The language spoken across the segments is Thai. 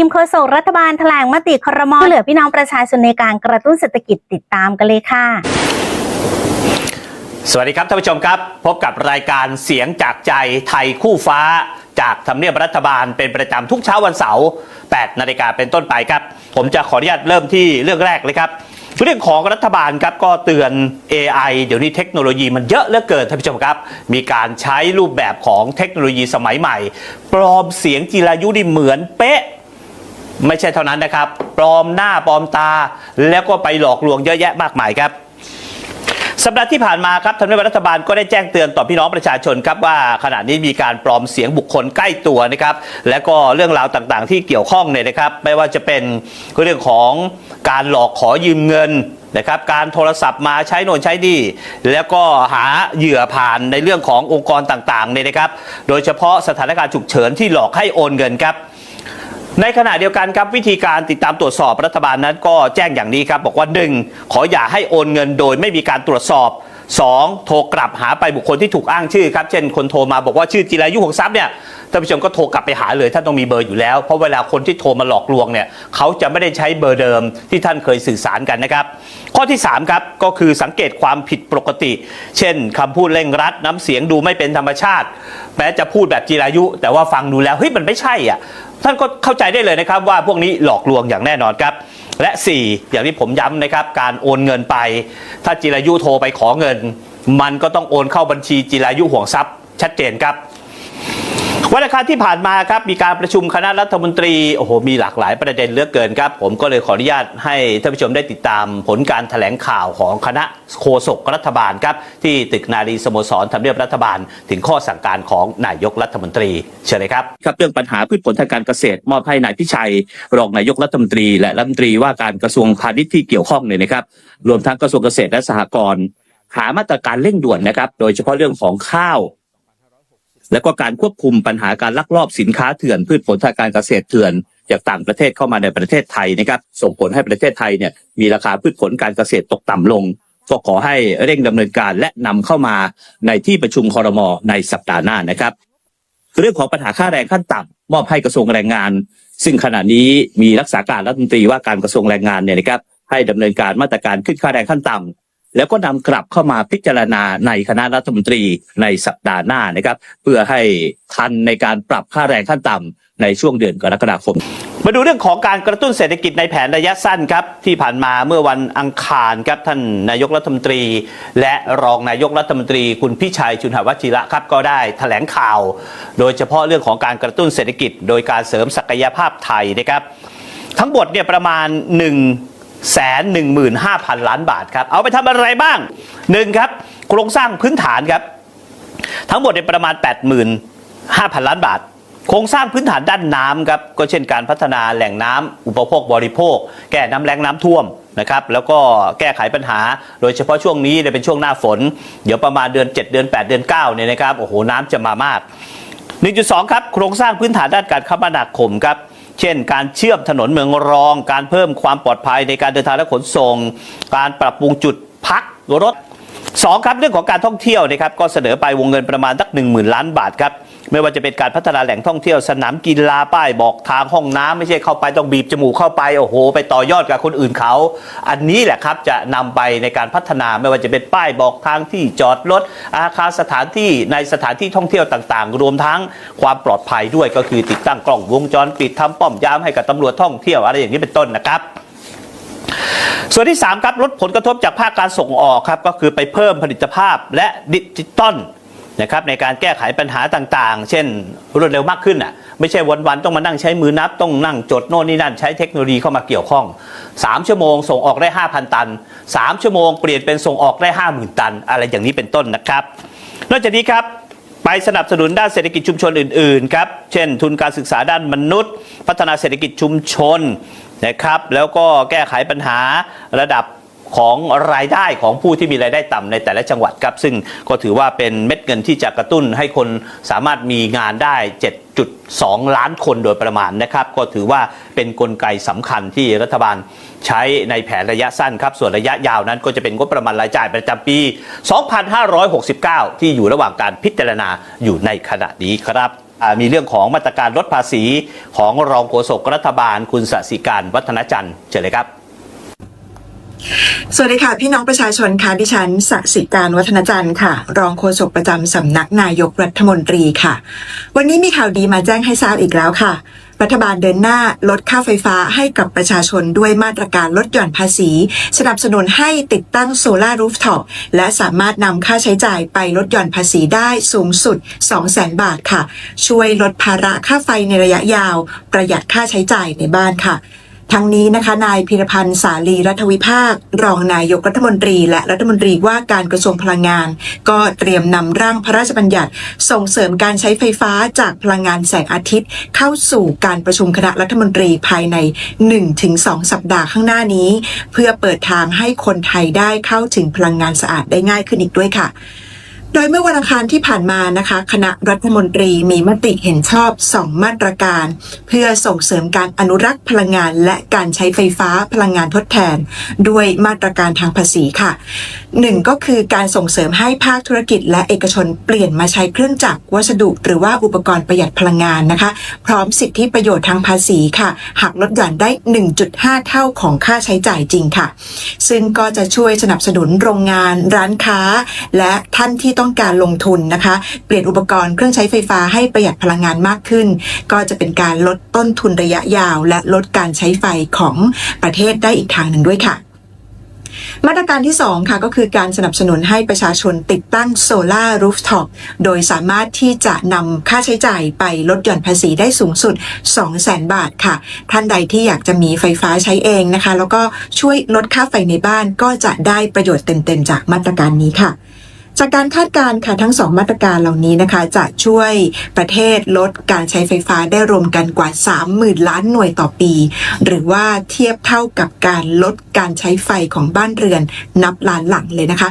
ทีมโฆษกรัฐบาลแถลงมติครมเหลือพี่น้องประชาชนในการกระตุ้นเศรษฐกิจติดตามกันเลยค่ะ สวัสดีครับท่านผู้ชมครับ พบกับรายการเสียงจากใจไทยคู่ฟ้า จากทำเนียบรัฐบาลเป็นประจำทุกเช้าวันเสาร์ 8 นาฬิกาเป็นต้นไปครับ ผมจะขออนุญาตเริ่มที่เรื่องแรกเลยครับเรื่องของรัฐบาลครับก็เตือน AI เดี๋ยวนี้เทคโนโลยีมันเยอะเหลือเกินท่านผู้ชมครับ มีการใช้รูปแบบของเทคโนโลยีสมัยใหม่ ปลอมเสียงจิรายุนี่เหมือนเป๊ะ ไม่ใช่เท่านั้นนะครับ ปลอมหน้าปลอมตา แล้วก็ไปหลอกลวงเยอะแยะมากมายครับสัปดาห์ที่ผ่านมาครับทางรัฐบาลก็ได้แจ้งเตือนต่อพี่น้องประชาชนครับว่าขณะนี้มีการปลอมเสียงบุคคลใกล้ตัวนะครับ และก็เรื่องราวต่างๆ ที่เกี่ยวข้องเนี่ยนะครับ ไม่ว่าจะเป็นเรื่องของการหลอกขอยืมเงินนะครับการโทรศัพท์มาใช้โน่นใช้นี่แล้วก็หาเหยื่อผ่านในเรื่องขององค์กรต่างๆเนี่ยนะครับ โดยเฉพาะสถานการณ์ฉุกเฉินที่หลอกให้โอนเงินครับ ในขณะเดียวกันครับวิธีการติดตามตรวจสอบรัฐบาลนั้นก็แจ้งอย่างนี้ครับ บอกว่า 1. ขออย่าให้โอนเงินโดยไม่มีการตรวจสอบ 2. โทรกลับหาไปบุคคลที่ถูกอ้างชื่อครับ เช่นคนโทรมาบอกว่าชื่อจิรายุหงทรัพย์เนี่ย ท่านผู้ชมก็โทรกลับไปหาเลยท่านต้องมีเบอร์อยู่แล้ว เพราะเวลาคนที่โทรมาหลอกลวงเนี่ยเขาจะไม่ได้ใช้เบอร์เดิมที่ท่านเคยสื่อสารกันนะครับ ข้อที่3ครับก็คือสังเกตความผิดปกติ เช่นคำพูดเร่งรัดน้ำเสียงดูไม่เป็นธรรมชาติแม้จะพูดแบบจิรายุ แต่ว่าฟังดูแล้วเฮ้ยมันไม่ใช่อะท่านก็เข้าใจได้เลยนะครับว่าพวกนี้หลอกลวงอย่างแน่นอนครับและ 4 อย่างที่ผมย้ำนะครับ การโอนเงินไป ถ้าจิรายุโทรไปขอเงิน มันก็ต้องโอนเข้าบัญชีจิรายุห่วงทรัพย์ ชัดเจนครับ วันอังคารที่ผ่านมาครับมีการประชุมคณะรัฐมนตรีโอ้โหมีหลากหลายประเด็นเลือกเกินครับ ผมก็เลยขออนุญาตให้ท่านผู้ชมได้ติดตามผลการถแถลงข่าวของคณะโฆษกรัฐบาลครับ ที่ตึกนารีสโมสรทำเนียบรัฐบาล ถึงข้อสั่งการของนายกรัฐมนตรีเชิญเลยครับครับเรื่องปัญหาพืชผลทางการเกษตร มอบให้นายพิชัยรองนายกรัฐมนตรี และรัฐมนตรีว่าการกระทรวงพาณิชย์ที่เกี่ยวข้องเนี่ยนะครับ รวมทั้งกระทรวงเกษตรและสหกรณ์หามาตรการเร่งด่วนนะครับ โดยเฉพาะเรื่องของข้าว และก็การควบคุมปัญหาการลักลอบสินค้าเถื่อนพืชผลทางการเกษตรเถื่อนจากต่างประเทศเข้ามาในประเทศไทยนะครับส่งผลให้ประเทศไทยเนี่ยมีราคาพืชผลการเกษตรตกต่ำลง ก็ขอให้เร่งดำเนินการและนำเข้ามาในที่ประชุมคอรมอในสัปดาห์หน้านะครับ เรื่องของปัญหาค่าแรงขั้นต่ำมอบให้กระทรวงแรงงาน ซึ่งขณะนี้มีรักษาการรัฐมนตรีว่าการกระทรวงแรงงานเนี่ยนะครับให้ดำเนินการมาตรการขึ้นค่าแรงขั้นต่ำ แล้วก็นำกลับเข้ามาพิจารณาในคณะรัฐมนตรีในสัปดาห์หน้านะครับ เพื่อให้ทันในการปรับค่าแรงขั้นต่ำในช่วงเดือนกรกฎาคม มาดูเรื่องของการกระตุ้นเศรษฐกิจในแผนระยะสั้นครับ ที่ผ่านมาเมื่อวันอังคารครับท่านนายกรัฐมนตรี และรองนายกรัฐมนตรี คุณพิชัยชุนหวัชิระครับก็ได้แถลงข่าว โดยเฉพาะเรื่องของการกระตุ้นเศรษฐกิจ โดยการเสริมศักยภาพไทยนะครับ ทั้งหมดเนี่ยประมาณ 1 แสนหนึ่งหมื่นห้าพันล้านบาทครับ เอาไปทำอะไรบ้างหนึ่งครับ โครงสร้างพื้นฐานครับ ทั้งหมดเนี่ยประมาณ 85,000 ล้านบาท โครงสร้างพื้นฐานด้านน้ำครับ ก็เช่นการพัฒนาแหล่งน้ำอุปโภคบริโภค แก้น้ำแรงน้ำท่วมนะครับแล้วก็แก้ไขปัญหาโดยเฉพาะช่วงนี้เนี่ยเป็นช่วงหน้าฝน เดี๋ยวประมาณเดือน 7 เดือน 8 เดือน9เนี่ยนะครับโอ้โหน้ำจะมามาก 1.2 ครับ โครงสร้างพื้นฐานด้านการคมนาคมครับ เช่น การเชื่อมถนนเมืองรอง การเพิ่มความปลอดภัยในการเดินทางและขนส่ง การปรับปรุงจุดพักรถสองครับเรื่องของการท่องเที่ยวนะครับก็เสนอไปวงเงินประมาณสักหนึ่งหมื่นล้านบาทครับ ไม่ว่าจะเป็นการพัฒนาแหล่งท่องเที่ยวสนามกีฬาป้ายบอกทางห้องน้ำไม่ใช่เข้าไปต้องบีบจมูกเข้าไปโอ้โห ไปต่อยอดกับคนอื่นเขา อันนี้แหละครับจะนำไปในการพัฒนาไม่ว่าจะเป็นป้ายบอกทางที่จอดรถอาคารสถานที่ในสถานที่ท่องเที่ยวต่างๆ รวมทั้งความปลอดภัยด้วยก็คือติดตั้งกล้องวงจรปิดทำป้อมยามให้กับตำรวจท่องเที่ยวอะไรอย่างนี้เป็นต้นนะครับส่วนที่ 3 ครับลดผลกระทบจากภาคการส่งออกครับก็คือไปเพิ่มผลิตภาพและดิจิตอล นะครับในการแก้ไขปัญหาต่างๆ เช่นรวดเร็วมากขึ้นอะไม่ใช่วันๆต้องมานั่งใช้มือนับ ต้องนั่งจดโน่นนี่นั่นใช้เทคโนโลยีเข้ามาเกี่ยวข้อง 3 ชั่วโมงส่งออกได้ 5,000 ตัน 3 ชั่วโมงเปลี่ยนเป็นส่งออกได้ 50,000 ตัน อะไรอย่างนี้เป็นต้นนะครับ นอกจากนี้ครับไปสนับสนุนด้านเศรษฐกิจชุมชนอื่นๆครับเช่น ทุนการศึกษาด้านมนุษย์ พัฒนาเศรษฐกิจชุมชนนะครับแล้วก็แก้ไขปัญหาระดับ ของรายได้ของผู้ที่มีรายได้ต่ำในแต่ละจังหวัดครับ ซึ่งก็ถือว่าเป็นเม็ดเงินที่จะกระตุ้นให้คนสามารถมีงานได้ 7.2 ล้านคนโดยประมาณนะครับ ก็ถือว่าเป็นนกลไกสำคัญที่รัฐบาลใช้ในแผนระยะสั้นครับ ส่วนระยะยาวนั้นก็จะเป็นงบประมาณรายจ่ายประจำปี 2569 ที่อยู่ระหว่างการพิจารณาอยู่ในขณะนี้ครับมีเรื่องของมาตรการลดภาษีของรองโฆษกรัฐบาลคุณสสิการวัฒนจันทร์เชิญเลยครับ สวัสดีค่ะ พี่น้องประชาชนค่ะดิฉันสักสิการวัฒนจันทร์ค่ะ รองโฆษกประจำสำนักนายกรัฐมนตรีค่ะ วันนี้มีข่าวดีมาแจ้งให้ทราบอีกแล้วค่ะ รัฐบาลเดินหน้าลดค่าไฟฟ้าให้กับประชาชนด้วยมาตรการลดหย่อนภาษี สนับสนุนให้ติดตั้งโซลารูฟท็อปและสามารถนำค่าใช้จ่ายไปลดหย่อนภาษีได้สูงสุด 200,000 บาทค่ะ ช่วยลดภาระค่าไฟในระยะยาว ประหยัดค่าใช้จ่ายในบ้านค่ะ ทั้งนี้นะคะนายพิรพันธ์สาลีรัฐวิภาค รองนายกรัฐมนตรี และรัฐมนตรีว่าการกระทรวงพลังงาน ก็เตรียมนำร่างพระราชบัญญัติส่งเสริมการใช้ไฟฟ้าจากพลังงานแสงอาทิตย์ เข้าสู่การประชุมคณะรัฐมนตรีภายใน 1-2 สัปดาห์ข้างหน้านี้ เพื่อเปิดทางให้คนไทยได้เข้าถึงพลังงานสะอาดได้ง่ายขึ้นอีกด้วยค่ะ โดยเมื่อวันอังคารที่ผ่านมานะคะ คณะรัฐมนตรีมีมติเห็นชอบ 2 มาตรการ เพื่อส่งเสริมการอนุรักษ์พลังงาน และการใช้ไฟฟ้าพลังงานทดแทน ด้วยมาตรการทางภาษีค่ะหนึ่งก็คือการส่งเสริมให้ภาคธุรกิจ และเอกชนเปลี่ยนมาใช้เครื่องจักรวัสดุ หรือว่าอุปกรณ์ประหยัดพลังงานนะคะ พร้อมสิทธิประโยชน์ทางภาษีค่ะหักลดหย่อนได้ 1.5 เท่าของค่าใช้จ่ายจริงค่ะ ซึ่งก็จะช่วยสนับสนุนโรงงาน ร้านค้า และท่านที่ต้องการลงทุนนะคะ เปลี่ยนอุปกรณ์เครื่องใช้ไฟฟ้าให้ประหยัดพลังงานมากขึ้น ก็จะเป็นการลดต้นทุนระยะยาว และลดการใช้ไฟของประเทศได้อีกทางหนึ่งด้วยค่ะมาตรการที่ 2 ค่ะก็คือการสนับสนุนให้ประชาชนติดตั้งโซลาร์รูฟท็อปโดยสามารถที่จะนำค่าใช้จ่ายไปลดหย่อนภาษีได้สูงสุด 200,000 บาทค่ะ ท่านใดที่อยากจะมีไฟฟ้าใช้เองนะคะ แล้วก็ช่วยลดค่าไฟในบ้านก็จะได้ประโยชน์เต็มๆจากมาตรการนี้ค่ะ จากการคาดการณ์ค่ะทั้งสองมาตรการเหล่านี้นะคะ จะช่วยประเทศลดการใช้ไฟฟ้าได้รวมกันกว่า 30,000 ล้านหน่วยต่อปี หรือว่าเทียบเท่ากับการลดการใช้ไฟของบ้านเรือนนับล้านหลังเลยนะคะ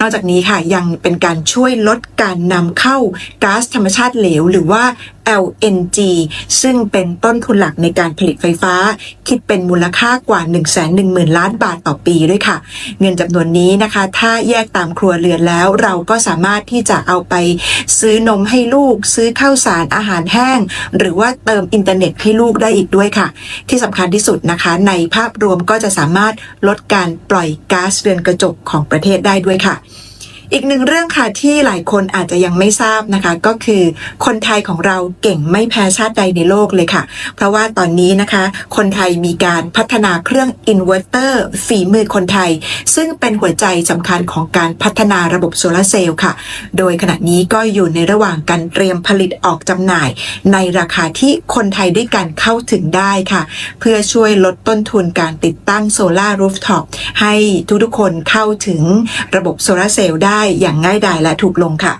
นอกจากนี้ค่ะยังเป็นการช่วยลดการนำเข้าก๊าซธรรมชาติเหลว หรือว่า LNG ซึ่งเป็นต้นทุนหลักในการผลิตไฟฟ้า คิดเป็นมูลค่ากว่า 1 1 0 0 0 0 ล้านบาทต่อปีด้วยค่ะ เงินจำนวนนี้นะคะ ถ้าแยกตามครัวเรือนแล้วเราก็สามารถที่จะเอาไปซื้อนมให้ลูก ซื้อข้าวสารอาหารแห้ง หรือว่าเติมอินเทอร์เน็ตให้ลูกได้อีกด้วยค่ะ ที่สำคัญที่สุดนะคะ ในภาพรวมก็จะสามารถลดการปล่อยก๊าซเรือนกระจกของประเทศได้ด้วยค่ะ อีกหนึ่งเรื่องค่ะที่หลายคนอาจจะยังไม่ทราบนะคะ ก็คือคนไทยของเราเก่งไม่แพ้ชาติใดในโลกเลยค่ะ เพราะว่าตอนนี้นะคะ คนไทยมีการพัฒนาเครื่องอินเวอร์เตอร์ฝีมือคนไทย ซึ่งเป็นหัวใจสำคัญของการพัฒนาระบบโซลาร์เซลล์ค่ะ โดยขณะนี้ก็อยู่ในระหว่างการเตรียมผลิตออกจำหน่าย ในราคาที่คนไทยด้วยกันเข้าถึงได้ค่ะ เพื่อช่วยลดต้นทุนการติดตั้งโซลาร์รูฟท็อปให้ทุกๆคนเข้าถึงระบบโซลาร์เซลล์ได้อย่างง่ายดายและถูกลงค่ะ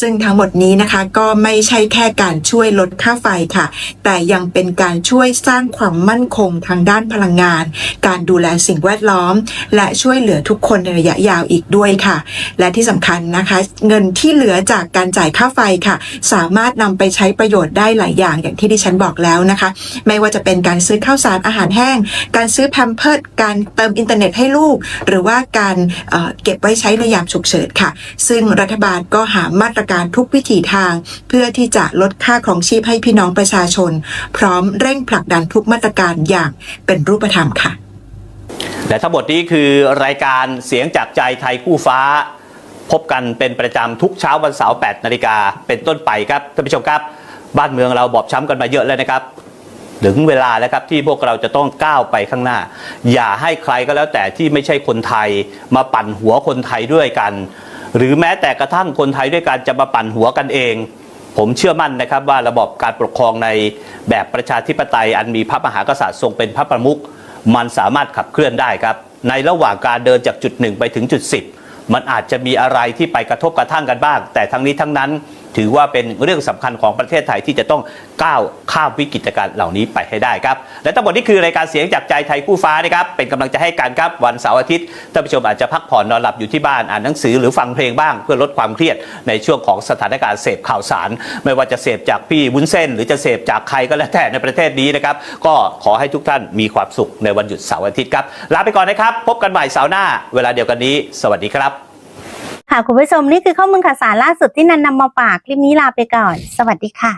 ซึ่งทั้งหมดนี้นะคะก็ไม่ใช่แค่การช่วยลดค่าไฟค่ะ แต่ยังเป็นการช่วยสร้างความมั่นคงทางด้านพลังงาน การดูแลสิ่งแวดล้อม และช่วยเหลือทุกคนในระยะยาวอีกด้วยค่ะ และที่สำคัญนะคะ เงินที่เหลือจากการจ่ายค่าไฟค่ะ สามารถนำไปใช้ประโยชน์ได้หลายอย่างอย่างที่ดิฉันบอกแล้วนะคะ ไม่ว่าจะเป็นการซื้อข้าวสารอาหารแห้ง การซื้อแพมเพิร์ดการเติมอินเทอร์เน็ตให้ลูก หรือว่าการเอ่อเก็บไว้ใช้ในยามฉุกเฉินค่ะ ซึ่งรัฐบาลก็หามาตรการทุกวิถีทาง เพื่อที่จะลดค่าของชีพให้พี่น้องประชาชน พร้อมเร่งผลักดันทุกมาตรการอย่างเป็นรูปธรรมค่ะ และทั้งหมดนี้คือรายการเสียงจากใจไทยคู่ฟ้า พบกันเป็นประจำทุกเช้าวันเสาร์8นาฬิกาเป็นต้นไปครับท่านผู้ชมครับ บ้านเมืองเราบอบช้ำกันมาเยอะแล้วนะครับถึงเวลาแล้วครับที่พวกเราจะต้องก้าวไปข้างหน้า อย่าให้ใครก็แล้วแต่ที่ไม่ใช่คนไทย มาปั่นหัวคนไทยด้วยกัน หรือแม้แต่กระทั่งคนไทยด้วยการจะมาปั่นหัวกันเอง ผมเชื่อมั่นนะครับว่าระบบการปกครองในแบบประชาธิปไตย อันมีพระมหากษัตริย์ทรงเป็นพระประมุขมันสามารถขับเคลื่อนได้ครับ ในระหว่างการเดินจากจุดหนึ่งไปถึงจุดสิบมันอาจจะมีอะไรที่ไปกระทบกระทั่งกันบ้าง แต่ทั้งนี้ทั้งนั้น ถือว่าเป็นเรื่องสำคัญของประเทศไทยที่จะต้องก้าวข้ามวิกฤตการณ์เหล่านี้ไปให้ได้ครับ และทั้งหมดนี้คือรายการเสียงจากใจไทยคู่ฟ้านะครับเป็นกำลังใจให้กันครับวันเสาร์อาทิตย์ท่านผู้ชมอาจจะพักผ่อนนอนหลับอยู่ที่บ้านอ่านหนังสือหรือฟังเพลงบ้าง เพื่อลดความเครียดในช่วงของสถานการณ์เสพข่าวสาร ไม่ว่าจะเสพจากพี่วุ้นเส้น หรือจะเสพจากใครก็แล้วแต่ในประเทศนี้นะครับก็ขอให้ทุกท่านมีความสุขในวันหยุดเสาร์อาทิตย์ครับลาไปก่อนนะครับพบกันใหม่เสาร์หน้า เวลาเดียวกันนี้ สวัสดีครับ ค่ะคุณผู้ชมนี่คือข้อมูลข่าวสารล่าสุดที่นันนำมาฝากคลิปนี้ลาไปก่อน สวัสดีค่ะ